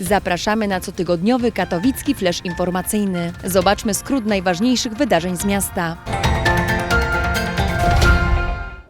Zapraszamy na cotygodniowy katowicki flash informacyjny. Zobaczmy skrót najważniejszych wydarzeń z miasta.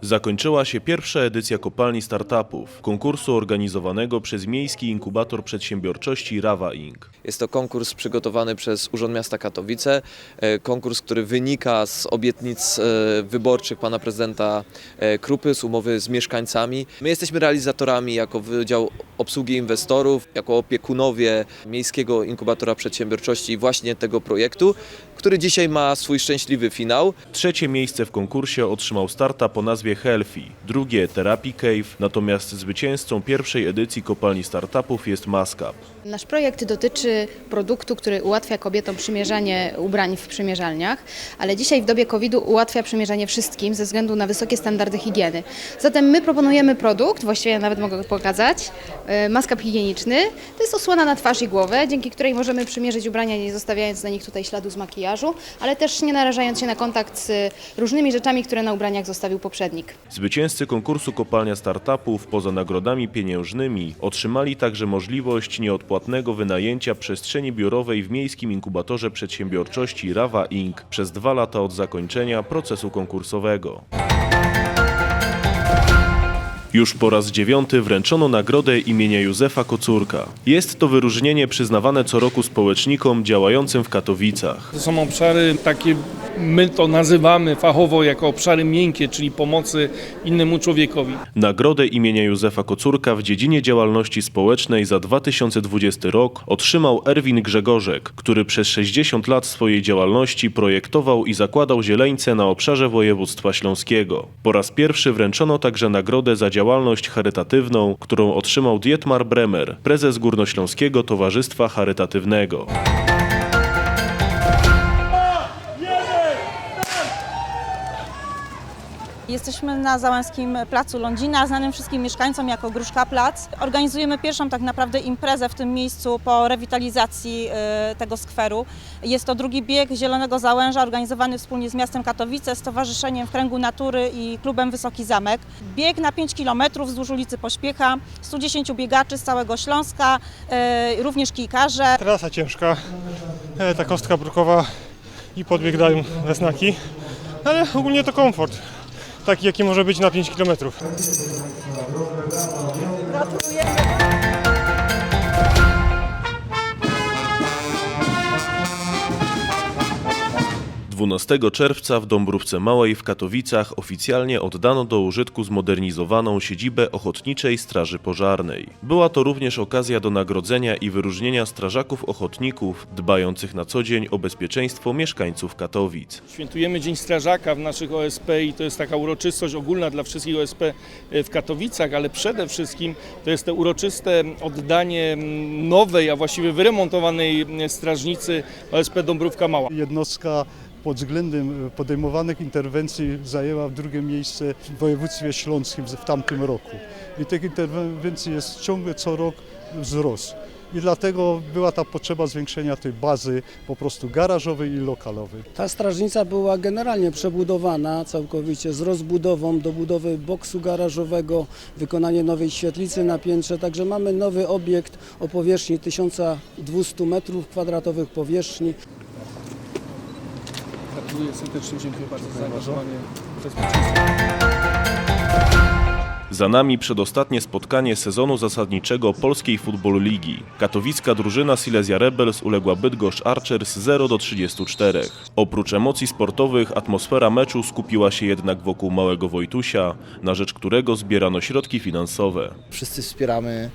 Zakończyła się pierwsza edycja kopalni startupów, konkursu organizowanego przez Miejski Inkubator Przedsiębiorczości Rawa Inc. Jest to konkurs przygotowany przez Urząd Miasta Katowice. E, Konkurs, który wynika z obietnic e, wyborczych pana prezydenta e, Krupy, z umowy z mieszkańcami. My jesteśmy realizatorami jako Wydział Obsługi Inwestorów, jako opiekunowie Miejskiego Inkubatora Przedsiębiorczości właśnie tego projektu, który dzisiaj ma swój szczęśliwy finał. Trzecie miejsce w konkursie otrzymał startup o nazwie Healthy, drugie Therapy Cave, natomiast zwycięzcą pierwszej edycji kopalni startupów jest Mascap. Nasz projekt dotyczy produktu, który ułatwia kobietom przymierzanie ubrań w przymierzalniach, ale dzisiaj w dobie COVID-u ułatwia przymierzanie wszystkim ze względu na wysokie standardy higieny. Zatem my proponujemy produkt, właściwie nawet mogę go pokazać, maskap higieniczny. To jest osłona na twarz i głowę, dzięki której możemy przymierzyć ubrania nie zostawiając na nich tutaj śladu z makijażu, ale też nie narażając się na kontakt z różnymi rzeczami, które na ubraniach zostawił poprzednik. Zwycięzcy konkursu Kopalnia Startupów poza nagrodami pieniężnymi otrzymali także możliwość nieodpłatnego wynajęcia przestrzeni biurowej w Miejskim Inkubatorze Przedsiębiorczości Rawa Inc. przez dwa lata od zakończenia procesu konkursowego. Już po raz dziewiąty wręczono nagrodę imienia Józefa Kocurka. Jest to wyróżnienie przyznawane co roku społecznikom działającym w Katowicach. To są obszary takie, my to nazywamy fachowo jako obszary miękkie, czyli pomocy innemu człowiekowi. Nagrodę imienia Józefa Kocurka w dziedzinie działalności społecznej za 2020 rok otrzymał Erwin Grzegorzek, który przez 60 lat swojej działalności projektował i zakładał zieleńce na obszarze województwa śląskiego. Po raz pierwszy wręczono także nagrodę za działalność charytatywną, którą otrzymał Dietmar Bremer, prezes Górnośląskiego Towarzystwa Charytatywnego. Jesteśmy na Załęskim Placu Lądzina, znanym wszystkim mieszkańcom jako Gruszka Plac. Organizujemy pierwszą tak naprawdę imprezę w tym miejscu po rewitalizacji e, tego skweru. Jest to drugi bieg Zielonego Załęża organizowany wspólnie z miastem Katowice, Stowarzyszeniem w Kręgu Natury i klubem Wysoki Zamek. Bieg na 5 km wzdłuż ulicy Pośpiecha, 110 biegaczy z całego Śląska, e, również kijkarze. Trasa ciężka, e, ta kostka brukowa i podbieg dają we znaki, ale ogólnie to komfort, taki jaki może być na 5 km. 12 czerwca w Dąbrówce Małej w Katowicach oficjalnie oddano do użytku zmodernizowaną siedzibę Ochotniczej Straży Pożarnej. Była to również okazja do nagrodzenia i wyróżnienia strażaków ochotników dbających na co dzień o bezpieczeństwo mieszkańców Katowic. Świętujemy Dzień Strażaka w naszych OSP i to jest taka uroczystość ogólna dla wszystkich OSP w Katowicach, ale przede wszystkim to jest to uroczyste oddanie nowej, a właściwie wyremontowanej strażnicy OSP Dąbrówka Mała. Jednostka pod względem podejmowanych interwencji zajęła drugie miejsce w województwie śląskim w tamtym roku. I tych interwencji jest ciągle co rok wzrost. I dlatego była ta potrzeba zwiększenia tej bazy po prostu garażowej i lokalowej. Ta strażnica była generalnie przebudowana całkowicie z rozbudową do budowy boksu garażowego, wykonanie nowej świetlicy na piętrze, także mamy nowy obiekt o powierzchni 1200 m2 powierzchni. Gratuluję serdecznie, dziękuję bardzo za zaangażowanie. Za nami przedostatnie spotkanie sezonu zasadniczego Polskiej Football Ligi. Katowicka drużyna Silesia Rebels uległa Bydgoszcz Archers 0 do 34. Oprócz emocji sportowych atmosfera meczu skupiła się jednak wokół małego Wojtusia, na rzecz którego zbierano środki finansowe. Wszyscy wspieramy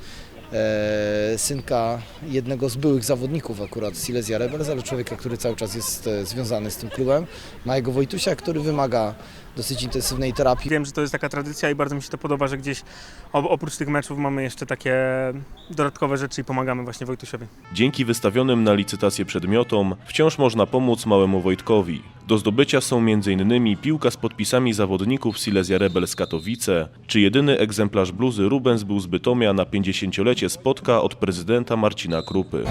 synka jednego z byłych zawodników akurat Silesia Rebels, ale człowieka, który cały czas jest e, związany z tym klubem, małego Wojtusia, który wymaga dosyć intensywnej terapii. Wiem, że to jest taka tradycja i bardzo mi się to podoba, że gdzieś oprócz tych meczów mamy jeszcze takie dodatkowe rzeczy i pomagamy właśnie Wojtusiowi. Dzięki wystawionym na licytację przedmiotom wciąż można pomóc małemu Wojtkowi. Do zdobycia są m.in. piłka z podpisami zawodników Silesia Rebels Katowice, czy jedyny egzemplarz bluzy Rubens był z Bytomia na 50-lecie spotka od prezydenta Marcina Krupy.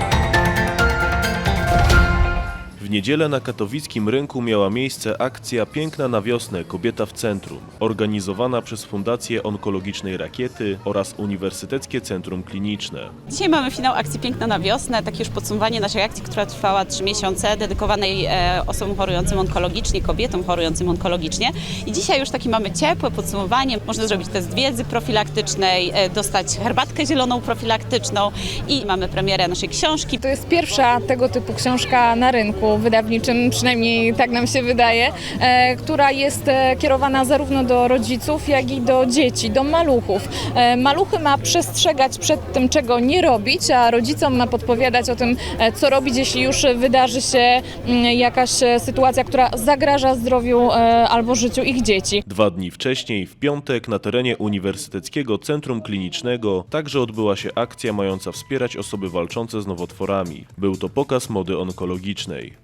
W niedzielę na katowickim rynku miała miejsce akcja Piękna na wiosnę Kobieta w centrum, organizowana przez Fundację Onkologicznej Rakiety oraz Uniwersyteckie Centrum Kliniczne. Dzisiaj mamy finał akcji Piękna na wiosnę, takie już podsumowanie naszej akcji, która trwała trzy miesiące, dedykowanej e, osobom chorującym onkologicznie, kobietom chorującym onkologicznie. I dzisiaj już takie mamy ciepłe podsumowanie. Można zrobić test wiedzy profilaktycznej, e, dostać herbatkę zieloną profilaktyczną i mamy premierę naszej książki. To jest pierwsza tego typu książka na rynku wydawniczym, przynajmniej tak nam się wydaje, e, która jest e, kierowana zarówno do rodziców, jak i do dzieci, do maluchów. E, maluchy ma przestrzegać przed tym, czego nie robić, a rodzicom ma podpowiadać o tym, co robić, jeśli już wydarzy się mm, jakaś sytuacja, która zagraża zdrowiu albo życiu ich dzieci. Dwa dni wcześniej, w piątek, na terenie Uniwersyteckiego Centrum Klinicznego także odbyła się akcja mająca wspierać osoby walczące z nowotworami. Był to pokaz mody onkologicznej.